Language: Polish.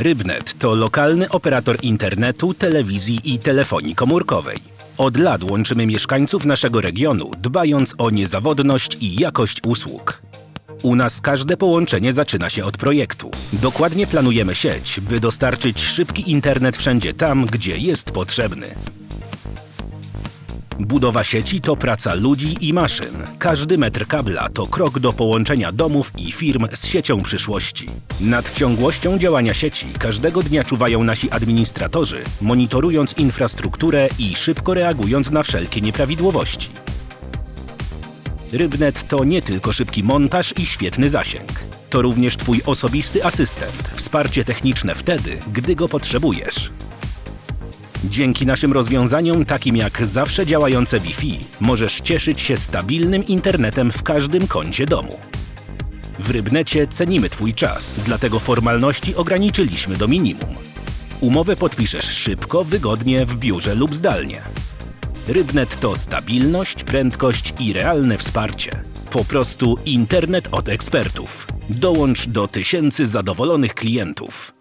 Rybnet to lokalny operator internetu, telewizji i telefonii komórkowej. Od lat łączymy mieszkańców naszego regionu, dbając o niezawodność i jakość usług. U nas każde połączenie zaczyna się od projektu. Dokładnie planujemy sieć, by dostarczyć szybki internet wszędzie tam, gdzie jest potrzebny. Budowa sieci to praca ludzi i maszyn. Każdy metr kabla to krok do połączenia domów i firm z siecią przyszłości. Nad ciągłością działania sieci każdego dnia czuwają nasi administratorzy, monitorując infrastrukturę i szybko reagując na wszelkie nieprawidłowości. Rybnet to nie tylko szybki montaż i świetny zasięg. To również Twój osobisty asystent, wsparcie techniczne wtedy, gdy go potrzebujesz. Dzięki naszym rozwiązaniom, takim jak zawsze działające Wi-Fi, możesz cieszyć się stabilnym internetem w każdym kącie domu. W Rybnecie cenimy Twój czas, dlatego formalności ograniczyliśmy do minimum. Umowę podpiszesz szybko, wygodnie, w biurze lub zdalnie. Rybnet to stabilność, prędkość i realne wsparcie. Po prostu internet od ekspertów. Dołącz do tysięcy zadowolonych klientów.